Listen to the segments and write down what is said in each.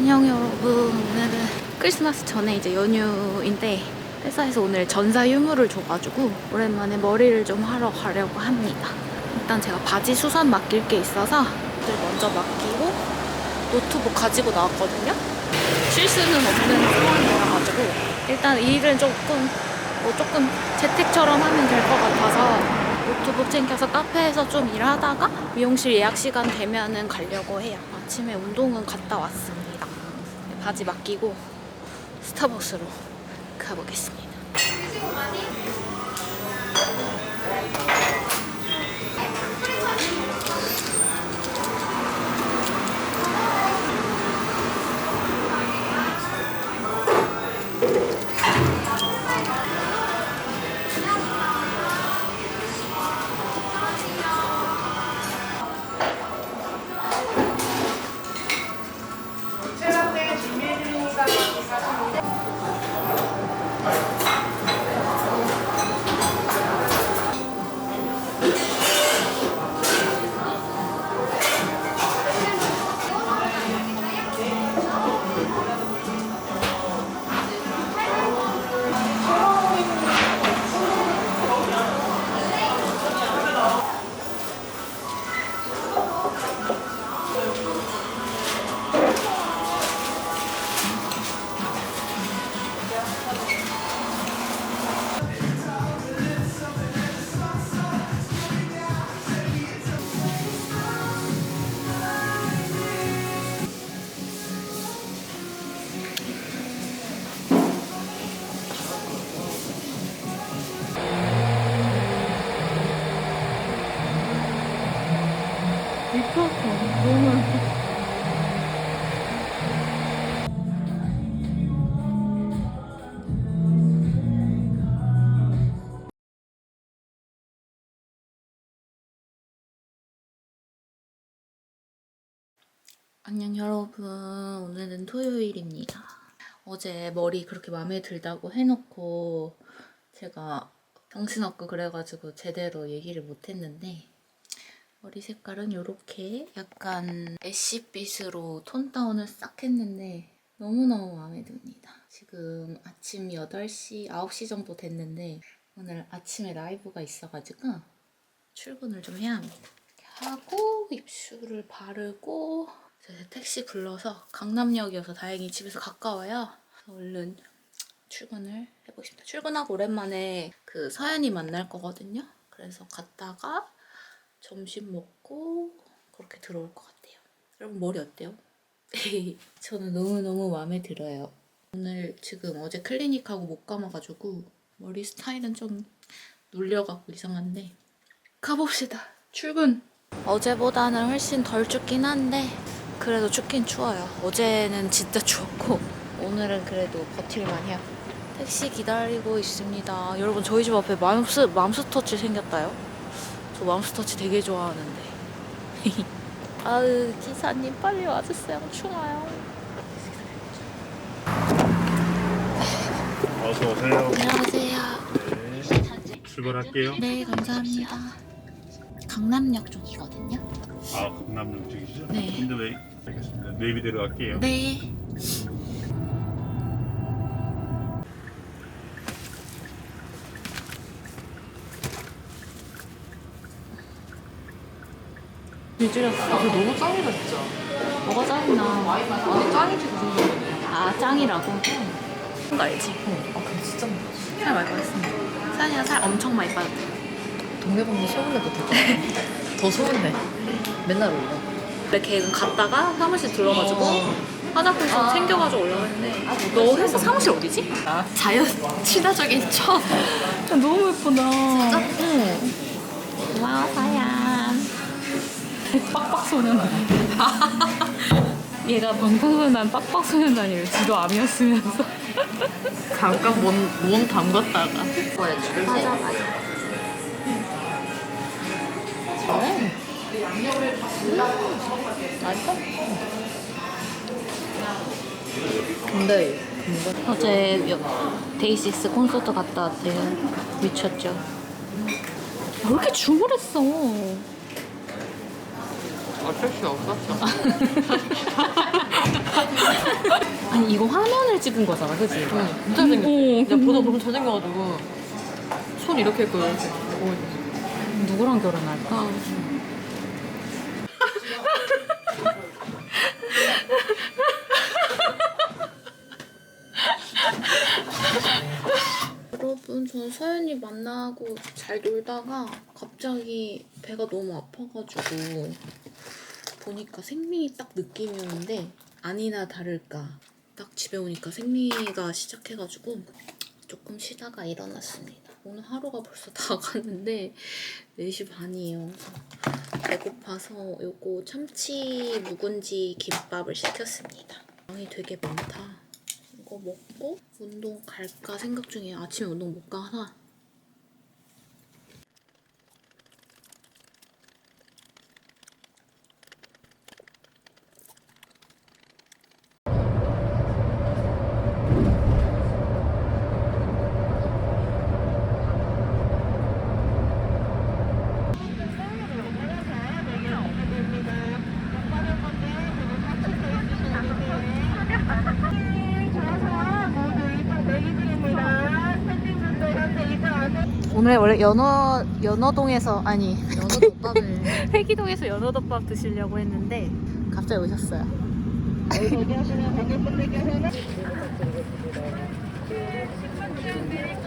안녕 여러분 오늘은 크리스마스 전에 이제 연휴인데 회사에서 오늘 전사 유무를 줘가지고 오랜만에 머리를 좀 하러 가려고 합니다 일단 제가 바지 수선 맡길 게 있어서 먼저 맡기고 노트북 가지고 나왔거든요 쉴 수는 없는 상황이라 가지고 일단 이 일은 조금 뭐 조금 재택처럼 하면 될 것 같아서 노트북 챙겨서 카페에서 좀 일하다가 미용실 예약 시간 되면은 가려고 해요. 아침에 운동은 갔다 왔습니다. 바지 맡기고 스타벅스로 가보겠습니다. 안녕 여러분. 오늘은 토요일입니다. 어제 머리 그렇게 마음에 들다고 해놓고 제가 정신없고 그래가지고 제대로 얘기를 못했는데 머리 색깔은 이렇게 약간 애쉬빛으로 톤 다운을 싹 했는데 너무너무 마음에 듭니다. 지금 아침 8시, 9시 정도 됐는데 오늘 아침에 라이브가 있어가지고 출근을 좀 해야 합니다. 하고 입술을 바르고 택시 불러서 강남역이어서 다행히 집에서 가까워요. 얼른 출근을 해보고 싶다. 출근하고 오랜만에 그 서연이 만날 거거든요. 그래서 갔다가 점심 먹고 그렇게 들어올 것 같아요. 여러분 머리 어때요? 저는 너무너무 마음에 들어요. 오늘 지금 어제 클리닉하고 못 감아가지고 머리 스타일은 좀 눌려갖고 이상한데 가봅시다. 출근! 어제보다는 훨씬 덜 춥긴 한데 그래도 춥긴 추워요. 어제는 진짜 추웠고 오늘은 그래도 버틸만 해요. 택시 기다리고 있습니다. 여러분 저희 집 앞에 맘스, 맘스터치 생겼다요. 저 맘스터치 되게 좋아하는데. 아유 기사님 빨리 와주세요. 추워요. 어서 오세요. 안녕하세요. 네. 출발할게요. 네 감사합니다. 강남역 쪽이거든요. 아, 강남역 쪽이시죠? 네. 근데 왜? 알겠습니다. 네이비대로 갈게요. 네. 뒤질렸어. 아, 근데 너무 짱이다 진짜. 뭐가 짱이나. 아니 짱이지 그 정도면. 아 짱이라고? 그런 거 알지? 어, 아 근데 진짜. 살 많이 빠졌습니다. 사연이가 살 엄청 많이 빠졌대. 동네방네 소문내도 되잖아. 더 소문내. 맨날 올려. 원래 계획은 갔다가 사무실 들러가지고 어. 화장품 좀 아. 챙겨가지고 오려고 했는데 너 회사 사무실 어디지? 아. 자연 친화적인 척 너무 예쁘다 진짜? 응 고마워 사연 빡빡 소년단 얘가 방탄소년단 빡빡 소년단이래 지도 암이었으면서 잠깐 몸, 몸 담갔다가. 맞아 맞아 맛있어? 근데 어제 여- 데이식스 콘서트 갔다 왔대요 미쳤죠 왜 이렇게 주물했어 어쩔 수 없었어. 아니 이거 화면을 찍은 거잖아, 그지? 진짜 잘생겼어. 응, 보다 너무 잘생겨가지고 손 이렇게. 오, 누구랑 결혼할까? 여러분, 전 서연이 만나고 잘 놀다가 갑자기 배가 너무 아파가지고 보니까 생리이 딱 느낌이 오는데 아니나 다를까 딱 집에 오니까 생리가 시작해가지고 조금 쉬다가 일어났습니다. 오늘 하루가 벌써 다 갔는데 4시 반이에요. 배고파서 요거 참치 묵은지 김밥을 시켰습니다. 양이 되게 많다. 이거 먹고 운동 갈까 생각 중이에요. 아침에 운동 못 가나? 오늘 원래 연어 연어동에서 아니 오빠네. 회기동에서 연어덮밥 드시려고 했는데 갑자기 오셨어요.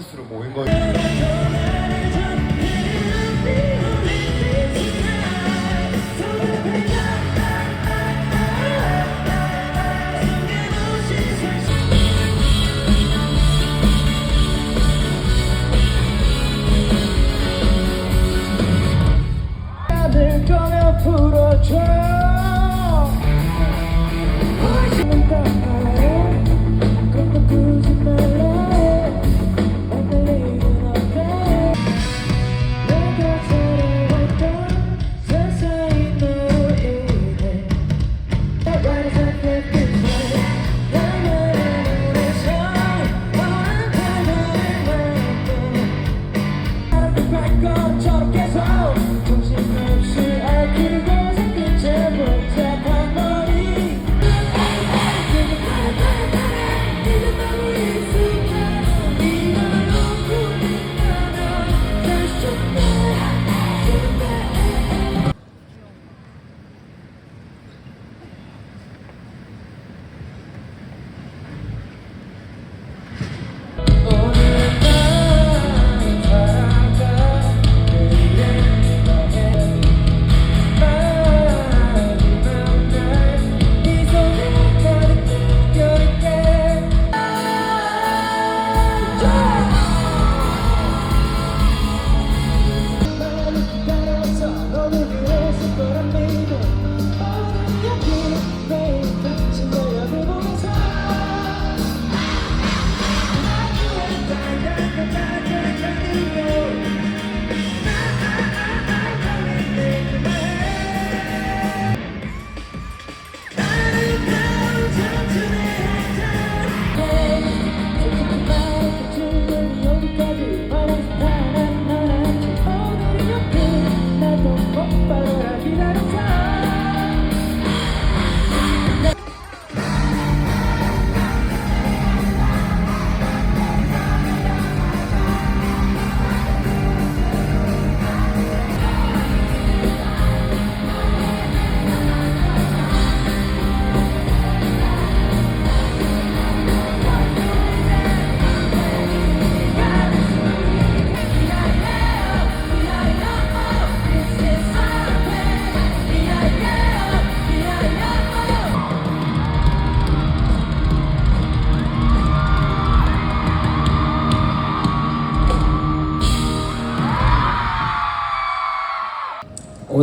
뜻으로 모인 거예요.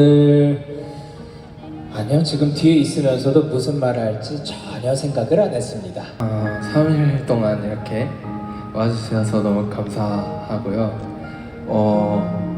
여러분들 아니요 지금 뒤에 있으면서도 무슨 말을 할지 전혀 생각을 안 했습니다. 아, 어, 3일 동안 이렇게 와주셔서 너무 감사하고요. 어,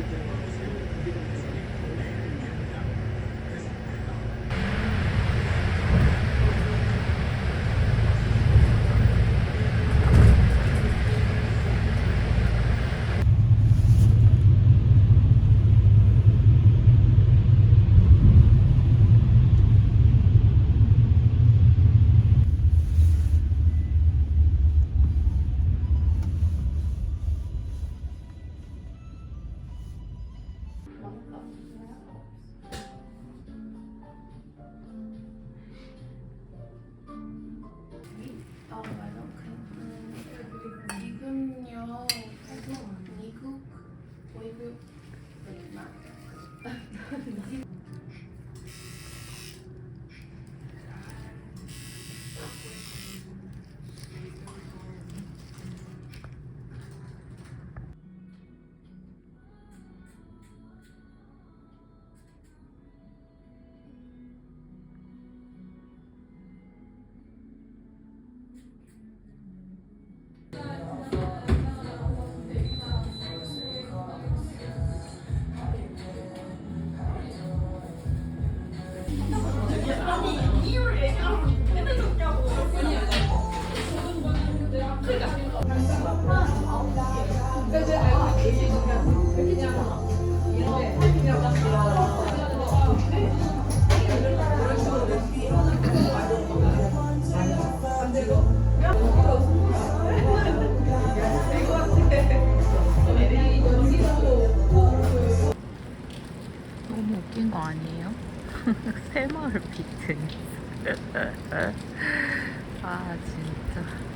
everything. 보이브 얼마? 네, 너무 웃긴 거 아니에요? 새마을 비트. 아 진짜.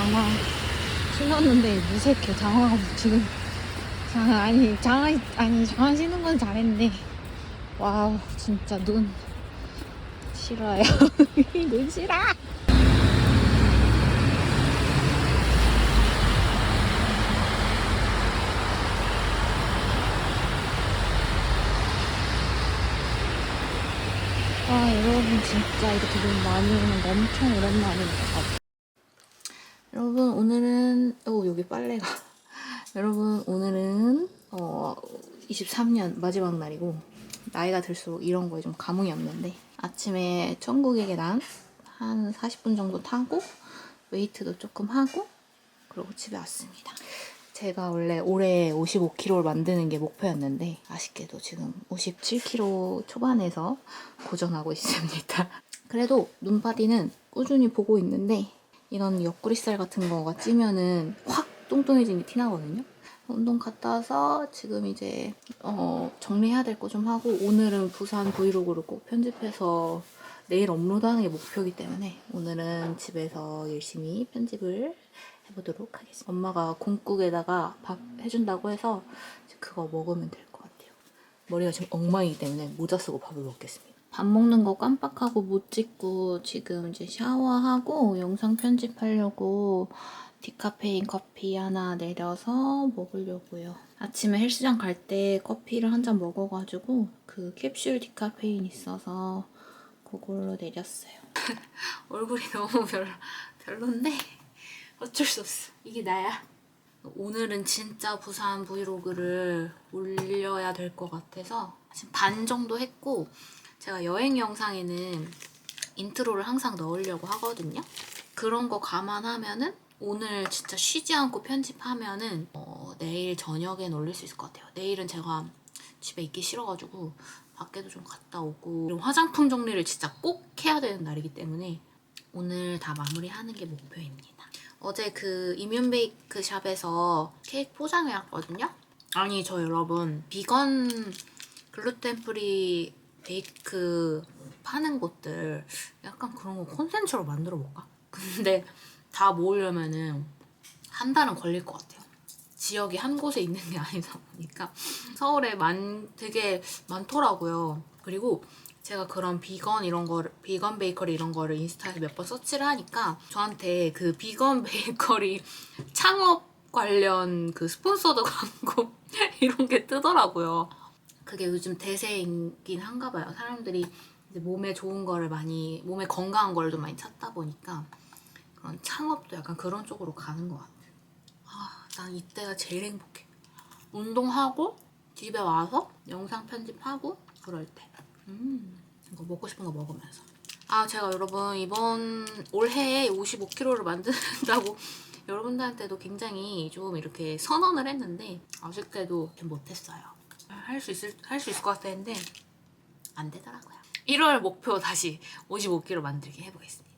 장화 신었는데 무색해. 장화가 지금 장화 아니 장화 아니 장화 신는 건 잘했는데 와우 진짜 눈 싫어요. 눈 싫어. 아 여러분 진짜 이렇게 눈 많이 오는 거 엄청 오랜만이에요. 여러분 오늘은 어 여기 빨래가 여러분 오늘은 어 23년 마지막 날이고 나이가 들수록 이런 거에 좀 감흥이 없는데 아침에 천국의 계단 한 40분 정도 타고 웨이트도 조금 하고 그리고 집에 왔습니다. 제가 원래 올해 55kg를 만드는 게 목표였는데 아쉽게도 지금 57kg 초반에서 고전하고 있습니다. 그래도 눈바디는 꾸준히 보고 있는데 이런 옆구리살 같은 거가 찌면은 확 뚱뚱해진 게 티나거든요. 운동 갔다 와서 지금 이제 어, 정리해야 될 거 좀 하고 오늘은 부산 브이로그를 꼭 편집해서 내일 업로드하는 게 목표이기 때문에 오늘은 집에서 열심히 편집을 해보도록 하겠습니다. 엄마가 콩국에다가 밥 해준다고 해서 그거 먹으면 될 것 같아요. 머리가 지금 엉망이기 때문에 모자 쓰고 밥을 먹겠습니다. 밥 먹는 거 깜빡하고 못 찍고 지금 이제 샤워하고 영상 편집하려고 디카페인 커피 하나 내려서 먹으려고요. 아침에 헬스장 갈 때 커피를 한 잔 먹어가지고 그 캡슐 디카페인 있어서 그걸로 내렸어요. 얼굴이 너무 별로, 별론데 어쩔 수 없어. 이게 나야. 오늘은 진짜 부산 브이로그를 올려야 될 것 같아서 지금 반 정도 했고 제가 여행 영상에는 인트로를 항상 넣으려고 하거든요. 그런 거 감안하면은 오늘 진짜 쉬지 않고 편집하면은 어, 내일 저녁엔 올릴 수 있을 것 같아요. 내일은 제가 집에 있기 싫어가지고 밖에도 좀 갔다 오고 화장품 정리를 진짜 꼭 해야 되는 날이기 때문에 오늘 다 마무리하는 게 목표입니다. 어제 그 이뮨 베이크 샵에서 케이크 포장해 왔거든요. 아니 저 여러분 비건 글루텐 프리 베이크 파는 곳들 약간 그런 거 콘텐츠로 만들어 볼까? 근데 다 모으려면은 한 달은 걸릴 것 같아요. 지역이 한 곳에 있는 게 아니다 보니까 서울에 많 되게 많더라고요. 그리고 제가 그런 비건 이런 거를 비건 베이커리 이런 거를 인스타에서 몇 번 서치를 하니까 저한테 그 비건 베이커리 창업 관련 그 스폰서드 광고 이런 게 뜨더라고요. 그게 요즘 대세이긴 한가 봐요. 사람들이 몸에 좋은 거를 많이 몸에 건강한 걸 좀 많이 찾다 보니까 그런 창업도 약간 그런 쪽으로 가는 것 같아요. 아, 난 이때가 제일 행복해. 운동하고 집에 와서 영상 편집하고 그럴 때. 음, 이거 먹고 싶은 거 먹으면서. 아, 제가 여러분 이번 올해에 55kg를 만든다고 여러분들한테도 굉장히 좀 이렇게 선언을 했는데 아쉽게도 좀 못했어요. 할 수 있을 할 수 있을 것 같았는데 안 되더라고요. 1월 목표 다시 55kg 만들기 해보겠습니다.